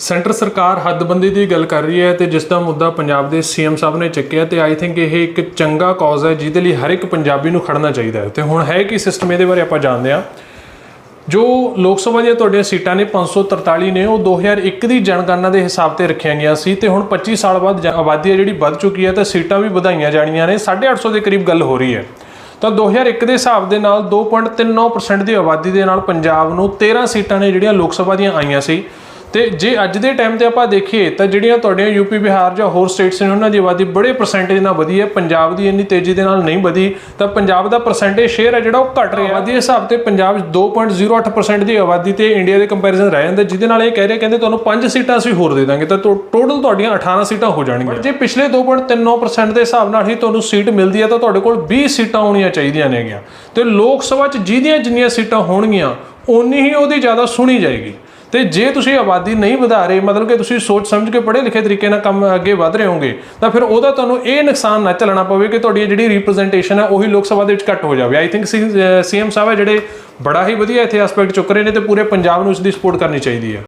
Centre ਸਰਕਾਰ ਹੱਦਬੰਦੀ ਦੀ ਗੱਲ ਕਰ ਰਹੀ ਹੈ ਤੇ ਜਿਸ ਦਾ ਮੁੱਦਾ ਪੰਜਾਬ ਦੇ ਸੀਐਮ ਸਾਹਿਬ ਨੇ ਚੱਕਿਆ ਤੇ ਆਈ ਥਿੰਕ ਇਹ ਇੱਕ ਚੰਗਾ ਕਾਜ਼ ਹੈ, ਜਿਹਦੇ ਲਈ ਹਰ ਇੱਕ ਪੰਜਾਬੀ ਨੂੰ ਖੜਨਾ ਚਾਹੀਦਾ ਹੈ। ਤੇ ਹੁਣ ਹੈ ਕੀ ਸਿਸਟਮ ਇਹਦੇ ਬਾਰੇ ਆਪਾਂ ਜਾਣਦੇ ਹਾਂ। ਜੋ ਲੋਕ ਸਭਾ ਦੀਆਂ ਤੁਹਾਡੀਆਂ ਸੀਟਾਂ ਨੇ 543 ਨੇ, ਉਹ 2001 ਦੀ ਜਨਗਣਨਾ ਦੇ ਹਿਸਾਬ ਤੇ ਰੱਖੀਆਂ ਗਈਆਂ ਸੀ ਤੇ ਹੁਣ 25 ਸਾਲ ਬਾਅਦ ਜ- ਆਬਾਦੀ ਹੈ ਜਿਹੜੀ ਵੱਧ ਚੁੱਕੀ ਹੈ ਤੇ ਸੀਟਾਂ ਵੀ ਵਧਾਈਆਂ ਜਾਣੀਆਂ ਨੇ। 850 ਦੇ ਕਰੀਬ ਗੱਲ ਹੋ ਰਹੀ ਹੈ। ਤਾਂ 2001 ਦੇ ਹਿਸਾਬ ਦੇ ਨਾਲ 2.39% ਦੀ ਆਬਾਦੀ ਦੇ ਨਾਲ ਪੰਜਾਬ ਨੂੰ 13 ਸੀਟਾਂ ਨੇ ਜਿਹੜੀਆਂ ਲੋਕ ਸਭਾ ਦੀਆਂ ਆਈਆਂ ਸੀ। ਤੇ ਜੇ ਅੱਜ ਦੇ ਟਾਈਮ ਤੇ ਆਪਾਂ ਦੇਖੀਏ ਤਾਂ ਜਿਹੜੀਆਂ ਤੁਹਾਡੀਆਂ ਯੂਪੀ ਬਿਹਾਰ ਜਾਂ ਹੋਰ ਸਟੇਟਸ ਨੇ ਉਹਨਾਂ ਦੀ ਆਬਾਦੀ ਬੜੇ ਪਰਸੈਂਟੇਜ ਨਾਲ ਵਧੀ ਹੈ। ਪੰਜਾਬ ਦੀ ਇੰਨੀ ਤੇਜ਼ੀ ਦੇ ਨਾਲ ਨਹੀਂ ਵਧੀ। ਤਾਂ ਪੰਜਾਬ ਦਾ ਪਰਸੈਂਟੇਜ ਸ਼ੇਅਰ ਹੈ ਜਿਹੜਾ ਉਹ ਘਟ ਰਿਹਾ ਆਬਾਦੀ ਦੇ ਹਿਸਾਬ ਤੇ ਪੰਜਾਬ 2.08% ਦੀ ਆਬਾਦੀ ਤੇ ਇੰਡੀਆ ਦੇ ਕੰਪੈਰੀਜ਼ਨ ਰਹਿ ਜਾਂਦਾ ਜਿਹਦੇ ਨਾਲ ਇਹ ਕਹਿ ਰਹੇ ਕਹਿੰਦੇ ਤੁਹਾਨੂੰ 5 ਸੀਟਾਂ ਅਸੀਂ ਹੋਰ ਦੇ ਦਾਂਗੇ। ਤਾਂ ਟੋਟਲ ਤੁਹਾਡੀਆਂ 18 ਸੀਟਾਂ ਹੋ ਜਾਣਗੀਆਂ। ਜੇ ਪਿਛਲੇ 2.39% ਦੇ ਹਿਸਾਬ ਨਾਲ ਹੀ ਤੁਹਾਨੂੰ ਸੀਟ ਮਿਲਦੀ ਹੈ ਤਾਂ ਤੁਹਾਡੇ ਕੋਲ 20 ਸੀਟਾਂ ਹੋਣੀਆਂ ਚਾਹੀਦੀਆਂ ਨੇਗੀਆਂ। ਤੇ ਲੋਕ ਸਭਾ 'ਚ ਜਿਹਦੀਆਂ ਜਿੰਨੀਆਂ ਸੀਟਾਂ ਹੋਣਗੀਆਂ ਓਨੀ ਹੀ ਉਹਦੀ ਜ਼ਿਆਦਾ ਸੁਣੀ ਜਾਏਗੀ। ਤੇ ਜੇ ਤੁਸੀਂ ਆਬਾਦੀ ਨਹੀਂ ਵਧਾ ਰਹੇ, ਮਤਲਬ ਕਿ ਤੁਸੀਂ ਸੋਚ ਸਮਝ ਕੇ ਪੜ੍ਹੇ ਲਿਖੇ ਤਰੀਕੇ ਨਾਲ ਕੰਮ ਅੱਗੇ ਵਧ ਰਹੇ ਹੋਗੇ ਤਾਂ ਫਿਰ ਉਹਦਾ ਤੁਹਾਨੂੰ ਇਹ ਨੁਕਸਾਨ ਨਾ ਝੱਲਣਾ ਪਵੇ ਕਿ ਤੁਹਾਡੀ ਜਿਹੜੀ ਰਿਪਰੈਜ਼ੈਂਟੇਸ਼ਨ ਹੈ ਉਹੀ ਲੋਕ ਸਭਾ ਦੇ ਵਿੱਚ ਘੱਟ ਹੋ ਜਾਵੇ। ਆਈ ਥਿੰਕ ਸੀਐਮ ਸਾਹਿਬ ਹੈ ਜਿਹੜੇ ਬੜਾ ਹੀ ਵਧੀਆ ਇੱਥੇ ਐਸਪੈਕਟ ਚੁੱਕ ਰਹੇ ਨੇ ਤੇ ਪੂਰੇ ਪੰਜਾਬ ਨੂੰ ਇਸ ਦੀ ਸਪੋਰਟ ਕਰਨੀ ਚਾਹੀਦੀ ਹੈ